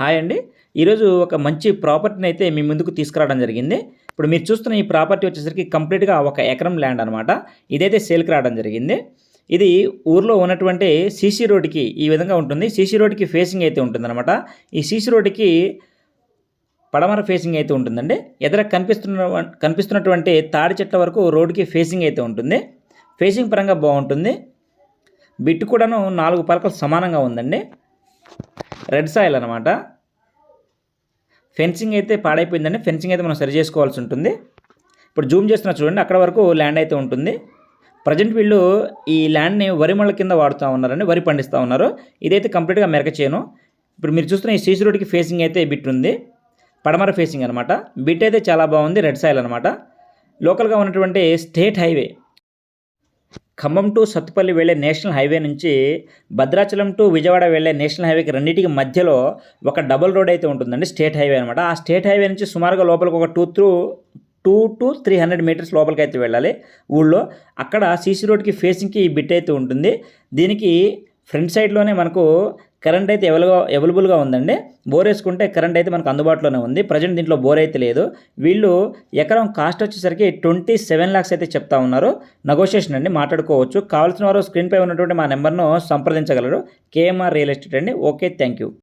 Hi అండి. ఈరోజు ఒక మంచి ప్రాపర్టీని అయితే మీ ముందుకు తీసుకురావడం జరిగింది. ఇప్పుడు మీరు చూస్తున్న ఈ ప్రాపర్టీ వచ్చేసరికి కంప్లీట్గా ఒక ఎకరం ల్యాండ్ అనమాట ఇదైతే సేల్కి రావడం జరిగింది. ఇది ఊర్లో ఉన్నటువంటి సీసీ రోడ్డుకి ఈ విధంగా ఉంటుంది. సీసీ రోడ్డుకి ఫేసింగ్ అయితే ఉంటుందన్నమాట. ఈ సీసీ రోడ్డుకి పడమర ఫేసింగ్ అయితే ఉంటుందండి. ఎదుర కనిపిస్తున్న కనిపిస్తున్నటువంటి తాడి చెట్ల వరకు రోడ్డుకి ఫేసింగ్ అయితే ఉంటుంది. ఫేసింగ్ పరంగా బాగుంటుంది. బిట్టు కూడాను నాలుగు పలకలు సమానంగా ఉందండి. రెడ్ సాయిల్ అనమాట ఫెన్సింగ్ అయితే పాడైపోయిందండి. ఫెన్సింగ్ అయితే మనం సరి చేసుకోవాల్సి ఉంటుంది. ఇప్పుడు జూమ్ చేస్తున్నా చూడండి అక్కడ వరకు ల్యాండ్ అయితే ఉంటుంది. ప్రజెంట్ వీళ్ళు ఈ ల్యాండ్ని వరి మళ్ళ కింద వాడుతూ ఉన్నారండి వరి పండిస్తూ ఉన్నారు. ఇదైతే కంప్లీట్గా మెరక చేయను ఇప్పుడు మీరు చూస్తున్న ఈ సీసీ రోడ్కి ఫేసింగ్ అయితే బిట్ ఉంది. పడమర ఫేసింగ్ అనమాట బిట్ అయితే చాలా బాగుంది రెడ్ సాయిల్ అనమాట లోకల్గా ఉన్నటువంటి state highway Khammam to Sathupalli వెళ్ళే నేషనల్ హైవే నుంచి భద్రాచలం టు విజయవాడ వెళ్ళే నేషనల్ హైవేకి రెండింటికి మధ్యలో ఒక డబుల్ రోడ్ అయితే ఉంటుందండి స్టేట్ హైవే అనమాట ఆ స్టేట్ హైవే నుంచి సుమారుగా లోపలికి ఒక two through two to three hundred metres లోపలికి అయితే వెళ్ళాలి ఊళ్ళో. అక్కడ సీసీ రోడ్కి ఫేసింగ్కి ఈ బిట్ అయితే ఉంటుంది. దీనికి ఫ్రంట్ సైడ్లోనే మనకు కరెంట్ అయితే ఎవలుగా అవైలబుల్గా ఉందండి. బోర్ వేసుకుంటే కరెంట్ అయితే మనకు అందుబాటులోనే ఉంది. ప్రజెంట్ దీంట్లో బోర్ అయితే లేదు. వీళ్ళు ఎకరం కాస్ట్ వచ్చేసరికి ట్వంటీ సెవెన్ ల్యాక్స్ అయితే చెప్తా ఉన్నారు. నెగోషియేషన్ అండి మాట్లాడుకోవచ్చు. కావాల్సిన వారు స్క్రీన్పై ఉన్నటువంటి మా నెంబర్ను సంప్రదించగలరు. కేఎంఆర్ రియల్ ఎస్టేట్ అండి. Okay thank you.